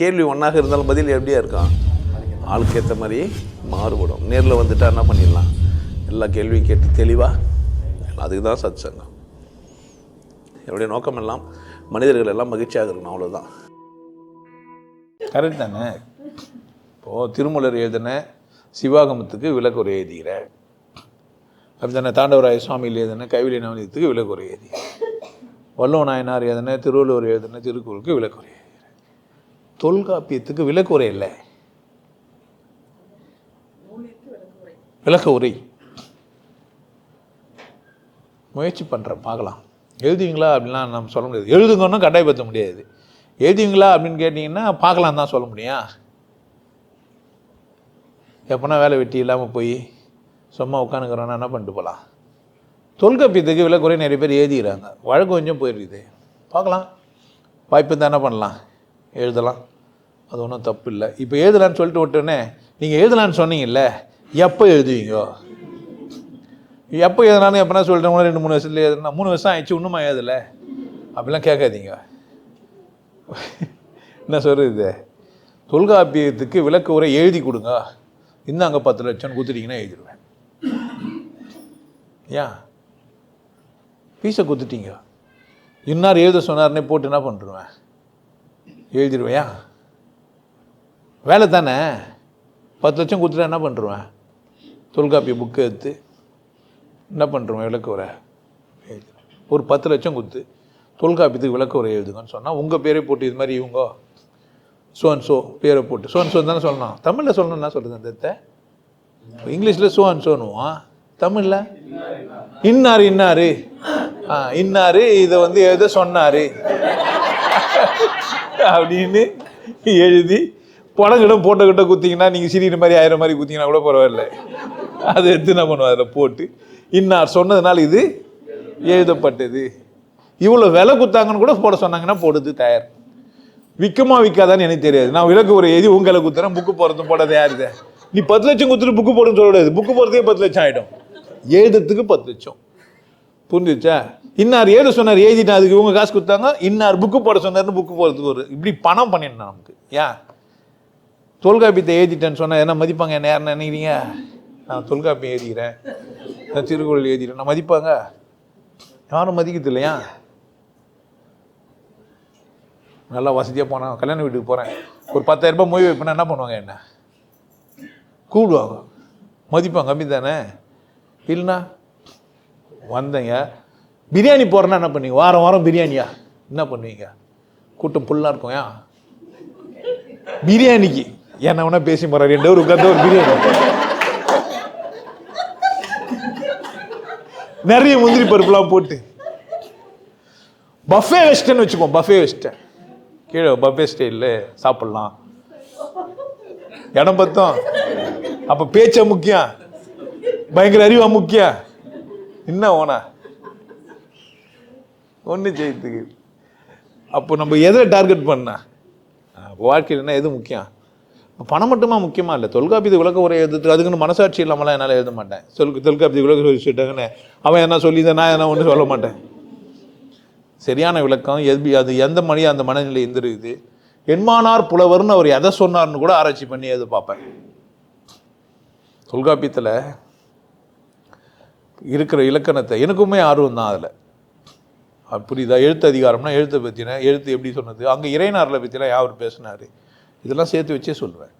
கேள்வி ஒன்றாக இருந்தாலும் பதில் எப்படியா இருக்கான் ஆளுக்கு ஏற்ற மாதிரி மாறுபடும். நேரில் வந்துட்டா என்ன பண்ணிடலாம்? எல்லா கேள்வியும் கேட்டு தெளிவாக அதுக்கு தான் சத் சங்கம் என்னுடைய நோக்கம் எல்லாம் மனிதர்கள் எல்லாம் மகிழ்ச்சியாக இருக்கணும் அவ்வளோதான் கரெக்ட் தானே? இப்போது திருமலர் எழுதின சிவாகமத்துக்கு விளக்குரை எழுதுகிறேன் அப்படி தானே தாண்டவராய சுவாமியில் எழுதின கைவிலி நவனியத்துக்கு விளக்குறை எழுதி வல்லவ நாயனார் எழுதின திருவள்ளுவர் எழுதின திருக்குறளுக்கு விளக்குறை தொல்காப்பியத்துக்கு தொல்காப்பியத்துக்கு விளக்குரை இல்லை. விளக்க உரை முயற்சி பண்ணுறேன் பார்க்கலாம். எழுதுவீங்களா அப்படின்லாம் நம்ம சொல்ல முடியாது. எழுதுங்கன்னு கட்டாயப்படுத்த முடியாது. எழுதுவீங்களா அப்படின்னு கேட்டிங்கன்னா பார்க்கலாம் தான் சொல்ல முடியும். எப்போனா வேலை வெட்டி இல்லாமல் போய் சும்மா உட்காந்துக்கிறோன்னா என்ன பண்ணிட்டு போகலாம்? தொல்காப்பியத்துக்கு விலக்குறையை நிறைய பேர் எழுதிக்கிறாங்க. வழக்கு கொஞ்சம் போயிடுது பார்க்கலாம். வாய்ப்பு இருந்தால் என்ன பண்ணலாம்? எழுதலாம். அது ஒன்றும் தப்பு இல்லை இப்போ எழுதலான்னு சொல்லிட்டு விட்டோன்னே நீங்கள் எழுதலான்னு சொன்னீங்கல்ல எப்போ எழுதுவீங்க? எப்போ எழுதினாலும் எப்போனா சொல்லிட்டேன் ரெண்டு மூணு வருஷத்துல எழுதுனா மூணு வருஷம் ஆயிடுச்சு இன்னுமா எழுதலை? அப்படிலாம் கேட்காதீங்க. என்ன சொல்கிறது தொல்காப்பியத்துக்கு விளக்க உரை எழுதி கொடுங்க. இந்தாங்க பத்து லட்சம் கொடுத்துட்டீங்கன்னா எழுதிடுவேன் ஏன்? பீஸை கொடுத்துட்டீங்க. இன்னார் எழுத சொன்னார்னே போட்டு என்ன பண்ணிடுவேன் எழுதிடுவேன் வேலை தானே பத்து லட்சம் கொடுத்துட்டா என்ன பண்ணுருவேன் தொல்காப்பிய புக்கு எடுத்து என்ன பண்ணுறோம் விளக்கு உரை ஒரு பத்து லட்சம் கொடுத்து தொல்காப்பியத்துக்கு விளக்கு உரை எழுதுங்கன்னு சொன்னால் உங்கள் பேரே போட்டு இது மாதிரி இவங்க சோ அண்ட் சோ பேரை போட்டு சோ அண்ட் சோ தானே சொல்லணும். தமிழில் சொல்லணும்னா சொல்லுது அந்த இங்கிலீஷில் சோ அண்ட் சோனுவான் தமிழில்? இன்னார் இன்னாரு. ஆ இன்னாரு இதை வந்து எழுத சொன்னார். அப்படின்னு எழுதி படங்கிடம் போட்டோக்கிட்ட குத்திங்கன்னா நீங்கள் சிரிக்கிற மாதிரி ஆயிரம் மாதிரி குத்திங்கன்னா கூட பரவாயில்ல. அதை எடுத்து என்ன பண்ணுவோம்? அதில் போட்டு இன்னார் சொன்னதுனால இது எழுதப்பட்டது. இவ்வளோ விலை குத்தாங்கன்னு கூட போட சொன்னாங்கன்னா போடுது தயார். விற்குமா விற்காதான்னு எனக்கு தெரியாது. நான் விளக்கு ஒரு எழுதி உங்களை குத்துறேன் புக்கு போகிறதும் போட யாருது நீ பத்து லட்சம் குத்துட்டு புக்கு போடுன்னு சொல்ல புக்கு போகிறதே பத்து லட்சம் ஆகிடும் எழுதுறதுக்கு பத்து லட்சம். புரிஞ்சுச்சா? இன்னார் எழுத சொன்னார் எழுதிட்டேன் அதுக்கு இவங்க காசு கொடுத்தாங்க. இன்னார் புக்கு போட சொன்னார்னு புக்கு போடுறதுக்கு ஒரு இப்படி பணம் பண்ணிடணும் நமக்கு. ஏன் தொல்காப்பியத்தை ஏற்றிட்டேன்னு சொன்னால் என்ன மதிப்பாங்க? என்ன நினைக்கிறீங்க? நான் தொல்காப்பியம் எழுதிக்கிறேன் நான் திருக்குறள் எழுதிக்கிறேன் நான் மதிப்பாங்க? யாரும் மதிக்கிறது இல்லையா நல்லா வசதியாக போனேன் கல்யாண வீட்டுக்கு போகிறேன் ஒரு பத்தாயிரரூபா ரூபாய் மொய் வைப்பேன்னா என்ன பண்ணுவாங்க என்ன? கூப்பிடுவாங்க. மதிப்பாங்க. கம்மி தானே இல்லைண்ணா வந்தேங்க. பிரியாணி போடுறேன்னா என்ன பண்ணுவீங்க? வாரம் வாரம் பிரியாணியா? என்ன பண்ணுவீங்க? கூட்டம் ஃபுல்லாக இருக்கும் ஏன் பிரியாணிக்கு. என்ன வேணா பேசி போறாரு. ரெண்டு பேர் உட்காந்து ஒரு பிரியாணி நிறைய முந்திரி பருப்புலாம் போட்டு. பஃபே வெஸ்டன் வச்சுக்கோ பஃபே வெஸ்டர்ன் கீழே பஃபே ஸ்டைலில் சாப்பிட்லாம். இடம் பார்த்தோம் அப்போ பேச்சா முக்கியம். பயங்கர அறிவா முக்கியம். என்ன ஓனா? ஒன்று செய்யத்துக்கு அப்போ நம்ம எதை டார்கெட் பண்ணா? வாழ்க்கையில் என்ன எது முக்கியம்? பணம் மட்டுமா முக்கியமாக இல்லை? தொல்காப்பியத்து விளக்க உரை எழுதுறது அதுக்குன்னு மனசாட்சி இல்லாமலாம் என்னால் எழுத மாட்டேன். சொல் தொல்காப்பியத்து விளக்க சொல்லிட்டாங்கன்னு அவன் என்ன சொல்லி நான் என்ன ஒன்று சொல்ல மாட்டேன். சரியான விளக்கம். எது அது எந்த மணி அந்த மனநிலை எந்திருக்குது? என்மானார் புலவர்னு அவர் எதை சொன்னார்னு கூட ஆராய்ச்சி பண்ணி எது பார்ப்பேன். தொல்காப்பியத்தில் இருக்கிற இலக்கணத்தை எனக்குமே ஆர்வம் தான் அதில். புரியுதா? எழுத்து அதிகாரம்னா எழுத்தை பற்றின எழுத்து எப்படி சொன்னது? அங்கே இறைநாரில் பற்றிலாம் யார் பேசினார்? இதெல்லாம் சேர்த்து வச்சே சொல்லுவேன்.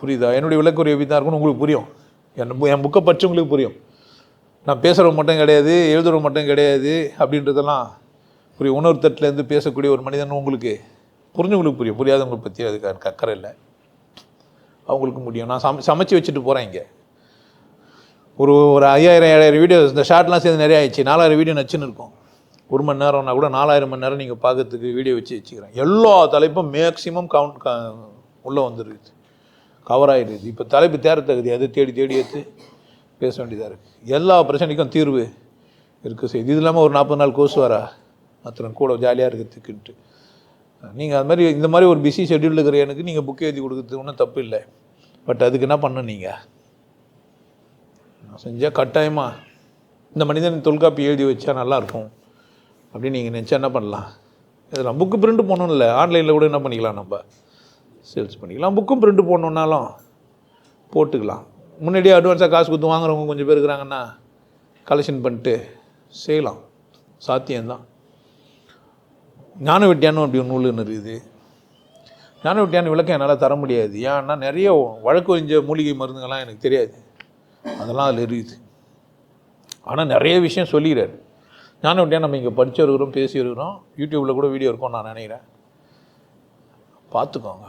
புரியுதா? என்னுடைய விளக்குறை எப்படி தான் இருக்கும்னு உங்களுக்கு புரியும். என் என் புக்கை படிச்சவங்களுக்கு புரியும். நான் பேசுகிறவங்க மட்டும் கிடையாது எழுதுறவங்க மட்டும் கிடையாது அப்படின்றதெல்லாம் புரியும். உணர்வு தட்டிலேருந்து பேசக்கூடிய ஒரு மனிதன் உங்களுக்கு புரிஞ்சவங்களுக்கு புரியும். புரியாதவங்களை பற்றி அதுக்கு எனக்கு அக்கறை இல்லை. அவங்களுக்கு முடியும். நான் சம சமைச்சு வச்சுட்டு போகிறேன் இங்கே. ஒரு ஒரு ஐயாயிரம் ஏழாயிரம் வீடியோ இந்த ஷார்ட்லாம் சேர்ந்து நிறைய ஆயிடுச்சு. நாலாயிரம் வீடியோ நச்சுன்னு இருக்கும். ஒரு மணி நேரம்னா கூட நாலாயிரம் மணி நேரம் நீங்கள் பார்க்கறதுக்கு வீடியோ வச்சு வச்சுக்கிறேன். எல்லா தலைப்பும் மேக்ஸிமம் கவுண்ட் உள்ளே வந்துருக்குது. கவர் ஆகிடுது இப்போ தலைப்பு தேர தகுதி அதை தேடி தேடி எடுத்து பேச வேண்டியதாக இருக்குது எல்லா பிரச்சனைக்கும் தீர்வு இருக்குது செய்யுது. இது இல்லாமல் ஒரு நாற்பது நாள் கோர்ஸ் வரா? அத்தனை கூட ஜாலியாக இருக்கிறதுக்குன்ட்டு. நீங்கள் அது மாதிரி இந்த மாதிரி ஒரு பிஸி ஷெட்யூல் இருக்கிற எனக்கு நீங்கள் புக் எழுதி கொடுக்குறது ஒன்றும் தப்பு இல்லை. பட் அதுக்கு என்ன பண்ண நீங்கள் நான் செஞ்சால் கட்டாயமாக இந்த மனிதன் தொல்காப்பி எழுதி வச்சா நல்லாயிருக்கும் அப்படின்னு நீங்கள் நினச்சா என்ன பண்ணலாம்? இதெல்லாம் புக்கு பிரிண்ட் போகணும் இல்லை ஆன்லைனில் கூட என்ன பண்ணிக்கலாம் நம்ம? சேல்ஸ் பண்ணிக்கலாம். புக்கும் பிரிண்ட் போடணுன்னாலும் போட்டுக்கலாம். முன்னாடியே அட்வான்ஸாக காசு கொடுத்து வாங்குறவங்க கொஞ்சம் பேர் இருக்கிறாங்கன்னா கலெக்ஷன் பண்ணிட்டு செய்யலாம். சாத்தியம்தான். ஞான வெட்டியானும் அப்படி ஒரு நூல் இருக்குது. ஞான வெட்டியான விளக்கம் என்னால் தர முடியாது. ஏன்னா நிறைய வழக்கு வஞ்ச மூலிகை மருந்துங்கள்லாம் எனக்கு தெரியாது. அதெல்லாம் அதில் இருக்குது. ஆனால் நிறைய விஷயம் சொல்லிக்கிறாரு. ஞான வெட்டியான் நம்ம இங்கே படிச்சு வருகிறோம் பேசி வருகிறோம் யூடியூப்பில் கூட வீடியோ இருக்கும் நான் நினைக்கிறேன். பார்த்துக்கோங்க.